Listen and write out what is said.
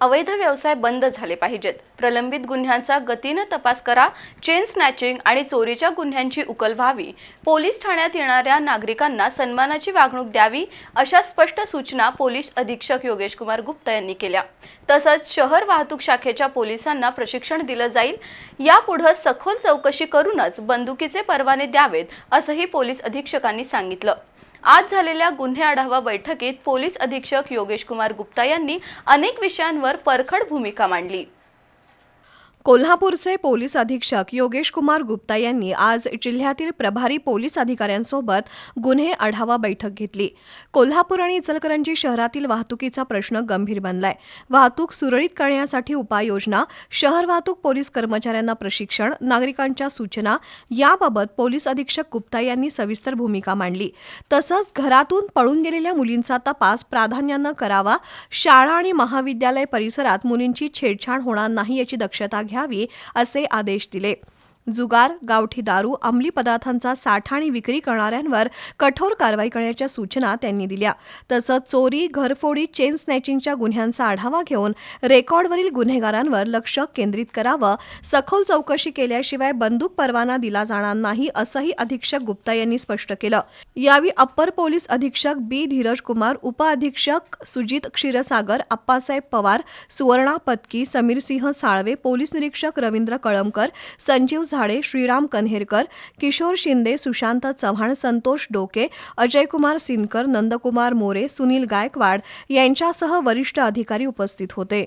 अवैध व्यवसाय बंद झाले पाहिजेत. प्रलंबित गुन्ह्यांचा गतीनं तपास करा चेन स्नॅचिंग आणि चोरीच्या गुन्ह्यांची उकल व्हावी. पोलीस ठाण्यात येणाऱ्या नागरिकांना सन्मानाची वागणूक द्यावी अशा स्पष्ट सूचना पोलीस अधीक्षक योगेश कुमार गुप्ता यांनी केल्या. तसंच शहर वाहतूक शाखेच्या पोलिसांना प्रशिक्षण दिलं जाईल. यापुढं सखोल चौकशी करूनच बंदुकीचे परवाने द्यावेत असंही पोलीस अधीक्षकांनी सांगितलं. आज झालेल्या गुन्हे आढावा बैठकीत पोलीस अधीक्षक योगेश कुमार गुप्ता यांनी अनेक विषयांवर परखड भूमिका मांडली. कोल्हापूरचे पोलीस अधीक्षक योगेश कुमार गुप्ता यांनी आज जिल्ह्यातील प्रभारी पोलीस अधिकाऱ्यांसोबत गुन्हे आढावा बैठक घेतली. कोल्हापूर आणि इचलकरंजी शहरातील वाहतुकीचा प्रश्न गंभीर बनलाय. वाहतूक सुरळीत करण्यासाठी उपाययोजना शहर वाहतूक पोलीस कर्मचाऱ्यांना प्रशिक्षण नागरिकांच्या सूचना याबाबत पोलीस अधीक्षक गुप्ता यांनी सविस्तर भूमिका मांडली. तसंच घरातून पळून गेलेल्या मुलींचा तपास प्राधान्यानं करावा. शाळा आणि महाविद्यालय परिसरात मुलींची छेडछाड होणार नाही याची दक्षता घ्यावी असे आदेश दिले. जुगार गावठी दारू अंमली पदार्थांचा साठा आणि विक्री करणाऱ्यांवर कठोर कारवाई करण्याच्या सूचना त्यांनी दिल्या. तसंच चोरी घरफोडी चेन स्नॅचिंगच्या गुन्ह्यांचा आढावा घेऊन रेकॉर्डवरील गुन्हेगारांवर लक्ष केंद्रित करावं सखोल चौकशी केल्याशिवाय बंदूक परवाना दिला जाणार नाही असंही अधीक्षक गुप्ता यांनी स्पष्ट केलं. यावेळी अप्पर पोलीस अधीक्षक बी. धीरज कुमार उपअधीक्षक सुजित क्षीरसागर अप्पासाहेब पवार सुवर्णा पत्की समीरसिंह साळवे पोलीस निरीक्षक रवींद्र कळमकर संजीव झाडे श्रीराम कन्हेरकर किशोर शिंदे सुशांत चव्हाण संतोष डोके अजयकुमार सिनकर नंदकुमार मोरे सुनील गायकवाड यांच्यासह वरिष्ठ अधिकारी उपस्थित होते.